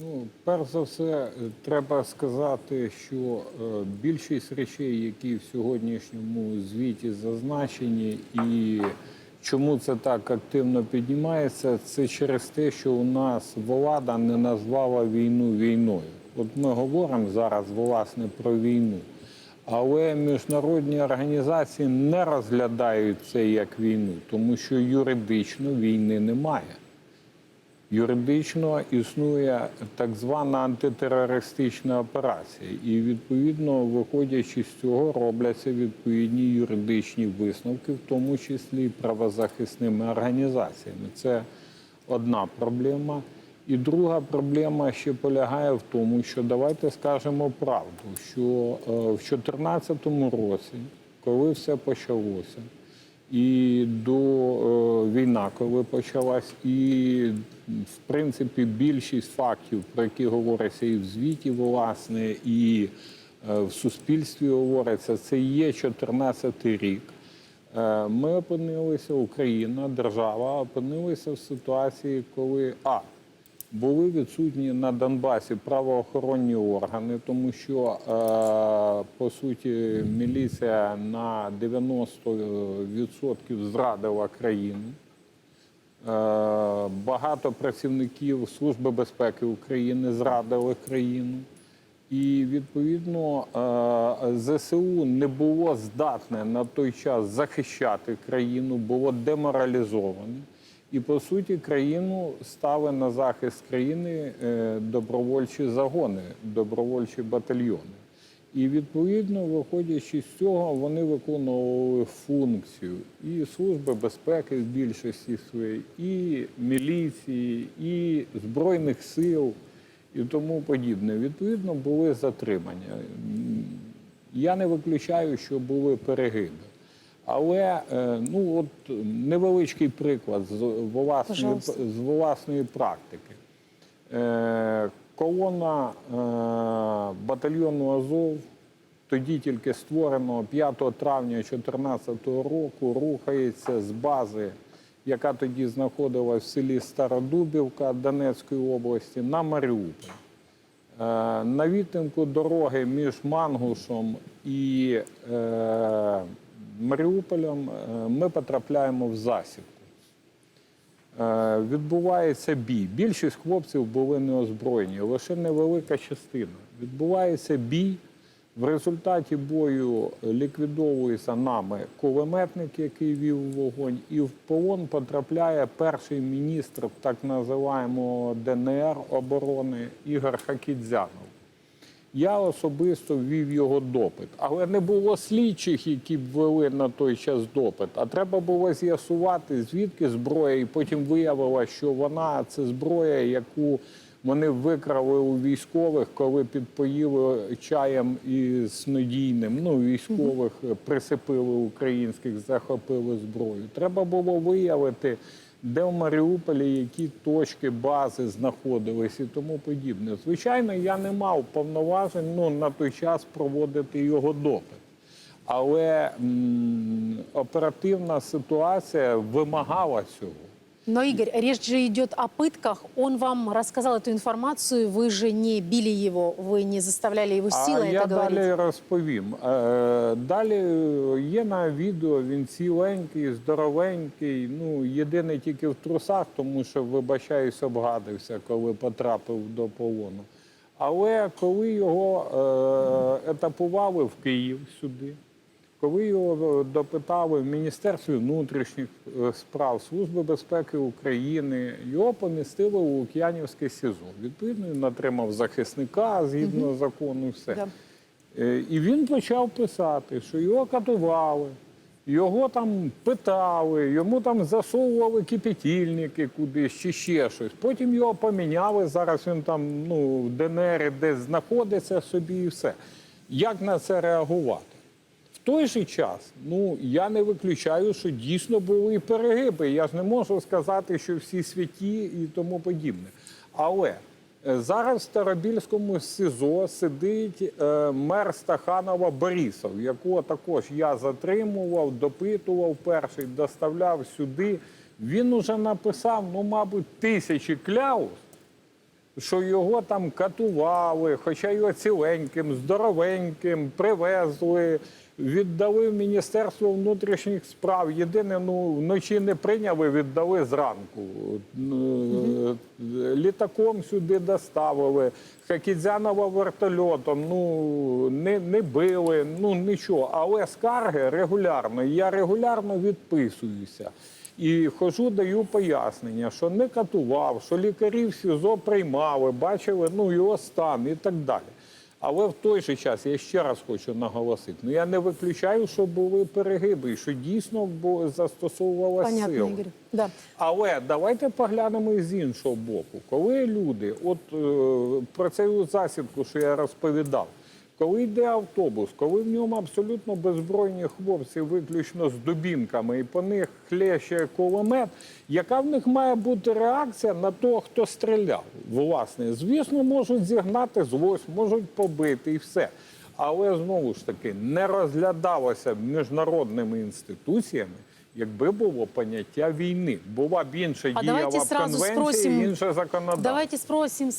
Ну, перш за все, е, треба сказати, що е, більшість речей, які в сьогоднішньому звіті зазначені, і чому це так активно піднімається, це через те, що у нас влада не назвала війну війною. От ми говоримо зараз власне про війну, але міжнародні організації не розглядають це як війну, тому що юридично війни немає. Юридично існує так звана антитерористична операція, і відповідно, виходячи з цього, робляться відповідні юридичні висновки, в тому числі правозахисними організаціями. Це одна проблема. І друга проблема ще полягає в тому, що давайте скажемо правду, що е, в 2014 році, коли все почалося, і до е, війна, коли почалась, і в принципі більшість фактів, про які говориться і в звіті, власне, і е, в суспільстві говориться, це є 14 рік. Е, Ми опинилися, Україна, держава, опинилися в ситуації, коли а були відсутні на Донбасі правоохоронні органи, тому що е, по суті міліція на 90% зрадила країну. Е, Багато працівників Служби безпеки України зрадили країну. І відповідно е, ЗСУ не було здатне на той час захищати країну, було деморалізоване. І по суті країну стали на захист країни е, добровольчі загони, добровольчі батальйони. І відповідно, виходячи з цього, вони виконували функцію і Служби безпеки в більшості своїй, і міліції, і Збройних сил, і тому подібне. Відповідно, були затримання. Я не виключаю, що були перегиби. Але е, ну от невеличкий приклад з власної, з власної практики. Колона е, батальйону Азов, тоді тільки створено 5 травня 2014 року, рухається з бази, яка тоді знаходилась в селі Стародубівка Донецької області, на Маріуполь. Е, На відтинку дороги між Мангушем і е, Маріуполем ми потрапляємо в засідку. Е, Відбувається бій. Більшість хлопців були неозброєні, лише невелика частина. Відбувається бій. В результаті бою ліквідовується нами кулеметник, який вів вогонь, і в полон потрапляє перший міністр так називаємого ДНР оборони Ігор Хакідзянов. Я особисто ввів його допит, але не було слідчих, які б вели на той час допит. А треба було з'ясувати, звідки зброя, і потім виявилося, що вона це зброя, яку вони викрали у військових, коли підпоїли чаєм і снодійним. Ну, військових присипили українських, захопили зброю. Треба було виявити, де в Маріуполі які точки бази знаходились і тому подібне. Звичайно, я не мав повноважень ну, на той час проводити його допит. Але м, оперативна ситуація вимагала цього. Но, Игорь, речь же идет о пытках. Он вам рассказал эту информацию, вы же не били его, вы не заставляли его силой а я это говорить. далі розповім. Е, Далі є на відео, він ціленький, здоровенький. Ну, єдине тільки в трусах, тому що, вибачаюсь, обгадився, коли потрапив до полону. Але коли його е, етапували в Київ сюди, коли його е, допитали в Міністерстві внутрішніх е, справ Служби безпеки України, його помістили у Лук'янівське СІЗО. Відповідно, він отримав захисника згідно закону. і Все. Да. Е, І він почав писати, що його катували, його там питали, йому там засовували кипятильники кудись чи ще щось. Потім його поміняли. Зараз він там ну, в ДНР десь знаходиться собі і все. Як на це реагувати? Той же час, ну я не виключаю, що дійсно були перегиби. Я ж не можу сказати, що всі святі і тому подібне. Але е, зараз в Старобільському СИЗО сидить е, мер Стаханова Борисов, якого також я затримував, допитував перший, доставляв сюди. Він уже написав, ну, мабуть, тисячі кляуз що його там катували, хоча його ціленьким, здоровеньким привезли, віддали в Міністерство внутрішніх справ. Єдине, ну вночі не прийняли, віддали зранку. Е, Літаком сюди доставили, Хакідзянова вертольотом. Ну не, не били, ну нічого. Але скарги регулярно. Я регулярно відписуюся. І хожу, даю пояснення, що не катував, що лікарі в СІЗО приймали, бачили ну, його стан і так далі. Але в той же час я ще раз хочу наголосити: ну я не виключаю, що були перегиби, що дійсно застосовувалася сила. Да. Але давайте поглянемо з іншого боку. Коли люди, от е, про цю засідку, що я розповідав, коли йде автобус, коли в ньому абсолютно беззбройні хлопці, виключно з дубінками, і по них хлеще кулемет, яка в них має бути реакція на того, хто стріляв? Власне, звісно, можуть зігнати злость, можуть побити і все. Але знову ж таки не розглядалося міжнародними інституціями, якби було поняття війни. Була б інша А конвенція, спросим- інше законодавство. Давайте спросим.